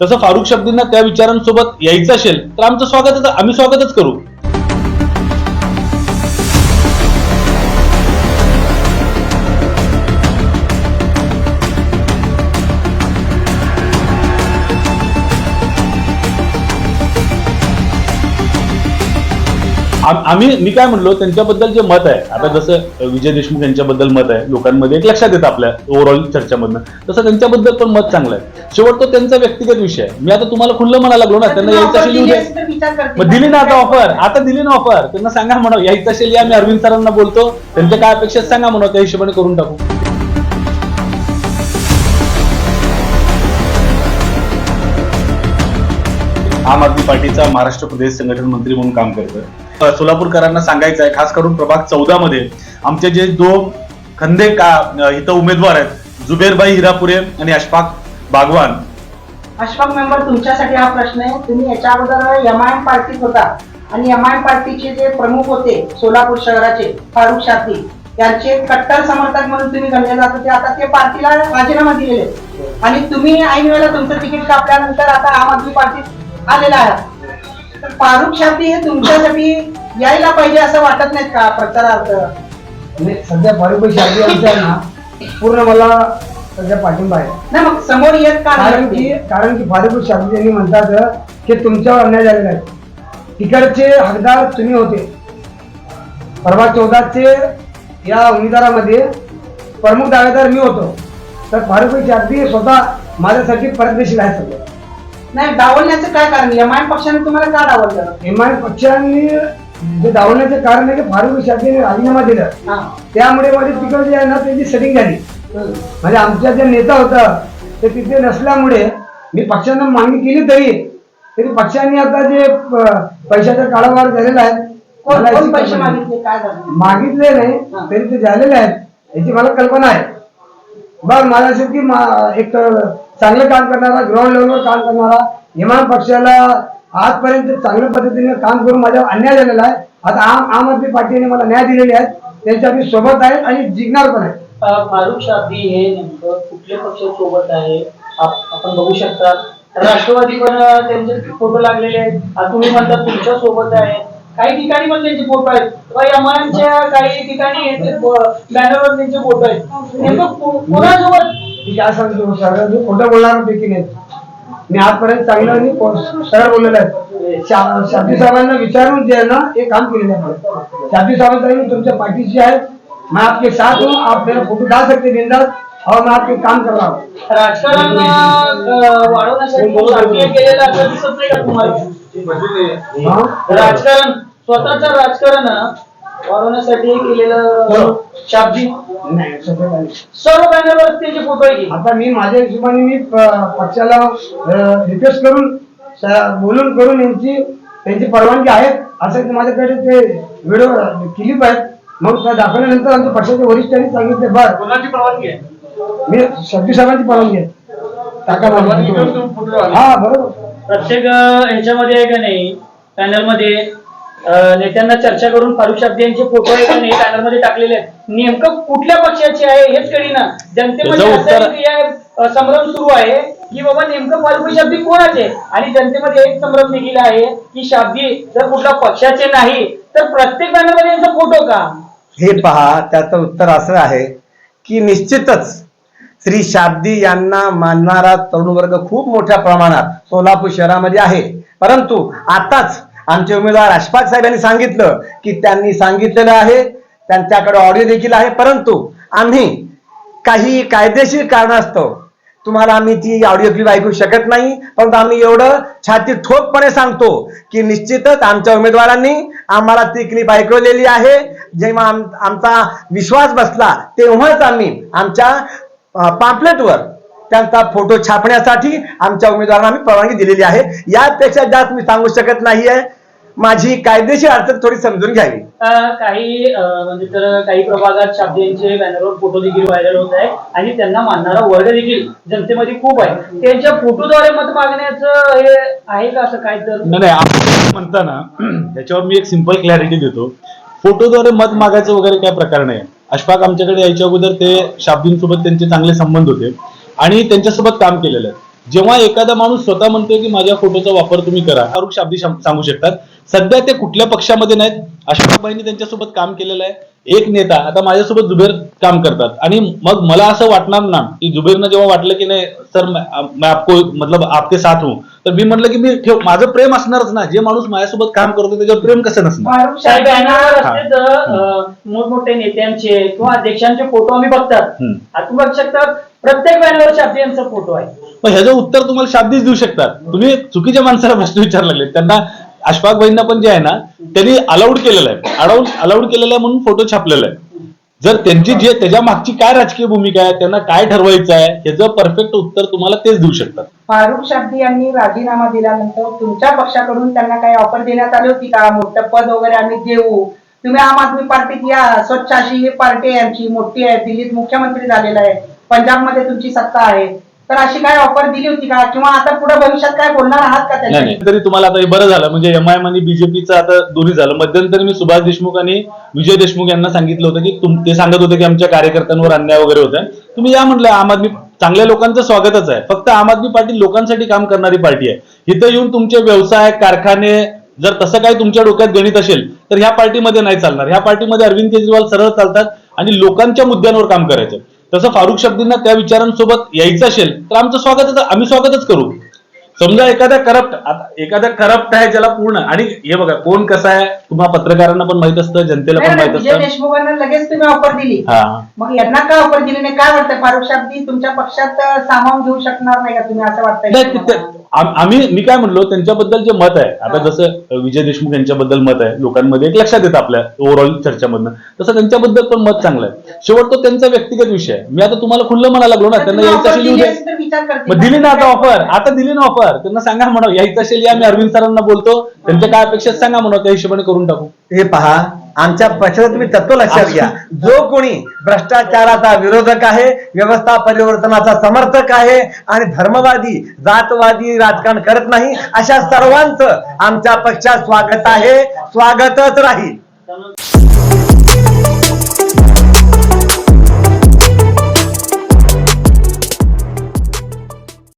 तसं फारुख शब्दींना त्या विचारांसोबत यायचं असेल तर आमचं स्वागतच आम्ही स्वागतच करू. आम्ही मी काय म्हणलो त्यांच्याबद्दल जे मत आहे आता जसं विजय देशमुख यांच्याबद्दल मत आहे लोकांमध्ये एक लक्षात येतं आपल्या ओव्हरऑल चर्चामधनं. तसं त्यांच्याबद्दल पण मत चांगलं आहे. शेवट तो त्यांचा व्यक्तिगत विषय आहे. मी आता तुम्हाला खुल्लं म्हणायला लागलो ना त्यांना यायचं असेल येऊ द्या मग दिली ना आता ऑफर आता दिली ना ऑफर त्यांना सांगा म्हणा यायचं असेल या मी अरविंद सरांना बोलतो. त्यांच्या काय अपेक्षा आहेत सांगा म्हणा त्या हिशोबाने करून टाकू. आम आदमी पार्टीचा महाराष्ट्र प्रदेश संघटन मंत्री म्हणून काम करतोय. सोलापूरकरांना सांगायचं आहे खास करून प्रभाग चौदा मध्ये आमचे जे दोन खंदे का इथं उमेदवार आहेत जुबेरबाई हिरापुरे आणि अशफाक बागवान. अशफाक मेंबर तुमच्यासाठी हा प्रश्न आहे. तुम्ही याच्या अगोदर एम आय एम पार्टीत होता आणि एम आय एम पार्टीचे जे प्रमुख होते सोलापूर शहराचे फारुख शाती यांचे कट्टर समर्थक म्हणून तुम्ही गणले जात होते. आता ते पार्टीला राजीनामा दिलेले आणि तुम्ही ऐन वेळेला तुमचं तिकीट कापल्यानंतर आता आम आदमी पार्टीत आलेला आहात तर फारुख शाती हे तुमच्यासाठी यायला पाहिजे असं वाटत नाहीत का प्रचारार्थ? आणि सध्या फारुख शाही यांचा आहे ना. पूर्ण मला सध्या पाठिंबा आहे. नाही मग समोर येत का कारण नाही? की कारण की फारुख शाही यांनी म्हणतात की तुमच्यावर अन्याय झालेला आहे. तिकडचे हकदार तुम्ही होते. परवा चौदाचे या उमेदवारामध्ये प्रमुख दावेदार मी होतो. तर फारुख शाही स्वतः माझ्यासाठी परदेशी आहे सगळं. नाही डावलण्याचं काय कारण? एम आय पक्षाने तुम्हाला का डावललं? एम आय पक्षांनी जे धावण्याचे कारण आहे की फारुख शाहीने राजीनामा दिला. त्यामुळे माझे तिकडे जे आहे ना त्याची सेटिंग झाली म्हणजे आमचा जे नेता होता ते तिथे नसल्यामुळे मी पक्षांना मागणी केली तरी तरी पक्षांनी आता जे पैशाचा काळावार झालेला आहे. मागितले नाही. तरी ते झालेले आहेत याची मला कल्पना आहे बघ मला असं की एक चांगलं काम करणारा ग्राउंड लेवलवर काम करणारा इमान पक्षाला आजपर्यंत चांगल्या पद्धतीने काम करून माझ्यावर अन्याय झालेला आहे. आता आम आम आदमी पार्टीने मला न्याय दिलेले आहेत. त्यांच्या मी सोबत आहेत आणि जिंकणार पण आहे. फारुख शाब्दी हे नेमकं कुठल्या पक्षासोबत आहे? आप- आपण बघू शकता. राष्ट्रवादी पण त्यांचे फोटो लागलेले आहेत. तुम्ही म्हणता तुमच्यासोबत आहे. काही ठिकाणी पण त्यांचे फोटो आहेत. यमांच्या काही ठिकाणी बॅनरवर त्यांचे फोटो आहेत. नेमकं कोणासोबत? सांगतो सगळं मी खोटं बोलणार पैकी नाही. मी आजपर्यंत चांगलं आणि सरळ बोललेलं आहे. शाब्दी साहेबांना विचारून जे आहे ना हे काम केलेलं आहे. शाब्दी साहेबांचा मी तुमच्या पाठीशी आहे. मैं आपके साथ हूँ आप मेरा फोटो डाल सकते बिंदास. और मैं आपके काम कर रहा हूँ. राजकारण अ, वाढवण्यासाठी शाब्दी केलेलं असं दिसत नाही का तुम्हाला? राजकारण स्वतःचं राजकारण वाढवण्यासाठी केलेलं शाब्दी नाही काही नाही. सर्व बॅनरवर त्यांचे फोटो आहे की? आता मी माझ्या हिशोबाने मी प- पक्षाला रिक्वेस्ट करून स- बोलून करून यांची त्यांची परवानगी आहे असं की माझ्याकडे ते व्हिडिओ क्लिप आहेत मग त्या दाखवल्यानंतर आमच्या पक्षाच्या वरिष्ठांनी सांगितले बर. कोणाची परवानगी आहे? मी शब्दी साहेबांची परवानगी आहे. टाका परवानगी घेऊन आले. हा बरोबर. प्रत्येक अ, ह्याच्यामध्ये आहे का नाही? पॅनलमध्ये नेत्यांना चर्चा करून फारुख शाब्दी यांचे फोटो आहे का नाही पॅनलमध्ये टाकलेले आहेत. नेमकं कुठल्या पक्षाचे आहे हेच कळीना जनतेमध्ये असं संभ्रम सुरू आहे की बाबा नेमकं फारुख शाब्दी कोणाचे आणि जनतेमध्ये एक संभ्रम देखील आहे की शाब्दी जर कुठल्या पक्षाचे नाही तर प्रत्येक पॅनलमध्ये यांचा फोटो का? हे पहा त्याचं उत्तर असं आहे की निश्चितच श्री शाब्दी यांना मानणारा तरुण वर्ग खूप मोठ्या प्रमाणात सोलापूर शहरामध्ये आहे. परंतु आताच आमचे उमेदवार अशफाक साहेब यांनी सांगितलं की त्यांनी सांगितलेलं आहे त्यांच्याकडे ऑडिओ देखील आहे परंतु आम्ही काही कायदेशीर कारणास्तव तुम्हाला आम्ही ती ऑडिओ क्लिप ऐकू शकत नाही परंतु आम्ही एवढं छाती ठोकपणे सांगतो की निश्चितच आमच्या उमेदवारांनी आम्हाला ती क्लिप ऐकवलेली आहे. जेव्हा आम- आमचा विश्वास बसला तेव्हाच आम्ही आमच्या पाम्पलेटवर त्यांचा फोटो छापण्यासाठी आमच्या उमेदवारांना आम्ही परवानगी दिलेली आहे. यापेक्षा जास्त मी सांगू शकत नाहीये. माझी कायदेशीर अडचण थोडी समजून घ्यावी. अ, काही अ, म्हणजे तर काही प्रभागात शाब्दींचे बॅनरवर फोटो देखील व्हायरल होत आहे आणि त्यांना मानणारा वर्ग देखील जनतेमध्ये खूप आहे. त्यांच्या फोटोद्वारे मत मागण्याचं हे आहे का असं काय तर? नाही नाही आपण म्हणताना त्याच्यावर मी एक सिंपल क्लॅरिटी देतो. फोटोद्वारे मत मागायचं वगैरे काय प्रकार नाही. अशफाक आमच्याकडे यायच्या अगोदर ते शाब्दींसोबत त्यांचे चांगले संबंध होते आणि त्यांच्यासोबत काम केलेलं आहे. जेव्हा एखादा माणूस स्वतः म्हणतोय की माझ्या फोटोचा वापर तुम्ही करा फारुख शाब्दी सांगू शकतात. सध्या ते कुठल्या पक्षामध्ये नाहीत. अशोकबाईंनी त्यांच्यासोबत काम केलेलं आहे. एक नेता आता माझ्यासोबत जुबेर काम करतात. आणि मग मला असं वाटणार ना की जुबेरनं जेव्हा वाटलं की नाही सर मैं आपको मतलब आपके साथ हूं. तर मी म्हटलं की मी ठेव माझं प्रेम असणारच ना. जे माणूस माझ्यासोबत काम करतो त्याच्यावर प्रेम कसं नसणार? फारुख साहेब बॅनरवर शाब्दींना असते तर अं, मोठमोठे नेत्यांचे किंवा अध्यक्षांचे फोटो आम्ही बघतात. हम्म. प्रत्येक बॅनरवर शाब्दी यांचा फोटो आहे. पण ह्याचं उत्तर तुम्हाला शाब्दीच देऊ शकतात. तुम्ही चुकीच्या माणसाला प्रश्न विचारला लागले त्यांना अशफाक भाईंना पण जे आहे ना त्यांनी अलाउड केलेलं आहे. अलाउड अलाउड केलेलं आहे म्हणून फोटो छापलेला आहे. जर त्यांची जे त्याच्या मागची काय राजकीय भूमिका आहे त्यांना काय ठरवायचं आहे ह्याचं परफेक्ट उत्तर तुम्हाला तेच देऊ शकतात. फारुख शाब्दी यांनी राजीनामा दिल्यानंतर तुमच्या पक्षाकडून त्यांना काही ऑफर देण्यात आली होती का? मोठं पद वगैरे आम्ही देऊ. तुम्ही आम आदमी पार्टीत या. स्वच्छ अशी ही पार्टी आहे आमची. मोठी आहे. दिल्लीत मुख्यमंत्री झालेला आहे. पंजाबमध्ये तुमची सत्ता आहे. तर अशी काय ऑफर दिली होती का? किंवा आता पुढे भविष्यात काय बोलणार आहात का नाही तरी तुम्हाला आता हे बरं झालं. म्हणजे एम आय एम आणि बीजेपीचं आता दोन्ही झालं. मध्यंतरी मी सुभाष देशमुख आणि विजय देशमुख यांना सांगितलं होतं की तुम ते सांगत होते की आमच्या कार्यकर्त्यांवर अन्याय वगैरे होत आहे. तुम्ही या म्हटलं आम आदमी चांगल्या लोकांचं स्वागतच आहे. फक्त आम आदमी पार्टी लोकांसाठी काम करणारी पार्टी आहे. इथं येऊन तुमचे व्यवसाय कारखाने जर तसं काही तुमच्या डोक्यात गणित असेल तर ह्या पार्टीमध्ये नाही चालणार. ह्या पार्टीमध्ये अरविंद केजरीवाल सरळ चालतात आणि लोकांच्या मुद्द्यांवर काम करायचं. तसं फारुख शब्दींना त्या विचारांसोबत यायचं असेल तर आमचं स्वागतच आम्ही स्वागतच करू. समजा एखादा करप्ट आता एखादा करप्ट आहे ज्याला पूर्ण आणि हे बघा कोण कसं आहे? तुम्हाला पत्रकारांना पण माहीत असतं जनतेला पण माहीत विजय असतं. देशमुखांना लगेच तुम्ही ऑफर दिली. हा. मग यांना काय ऑफर दिली नाही? काय वाटतंय? फारुख शाब्दी तुमच्या पक्षात अं, सामावून घेऊ शकणार नाही का तुम्ही असं नाही, ते- ते- वाटतंय आम- आम्ही मी काय म्हणलो त्यांच्याबद्दल जे मत आहे आता. जसं विजय देशमुख यांच्याबद्दल मत आहे लोकांमध्ये एक लक्षात येतं आपल्या ओव्हरऑल चर्चामधनं. तसं त्यांच्याबद्दल पण मत चांगलं आहे. शेवट तो त्यांचा व्यक्तिगत विषय आहे. मी आता तुम्हाला खुल्लं म्हणायला लागलो ना त्यांना यायचं असेल येऊ द्या. विचार करतील. मग दिली ना आता ऑफर आता दिली ना ऑफर त्यांना सांगा म्हणा. यायचं असेल या मी अरविंद सरांना बोलतो. त्यांच्या काय अपेक्षा आहेत सांगा म्हणा त्या हिशोबाने करून टाकू. हे पहा आमच्या पक्षाचं तुम्ही तत्व लक्षात घ्या. जो कोणी भ्रष्टाचाराचा विरोधक आहे व्यवस्था परिवर्तनाचा समर्थक आहे आणि धर्मवादी जातवादी राजकारण करत नाही अशा सर्वांचं आमच्या पक्षात स्वागत आहे. स्वागतच राहील.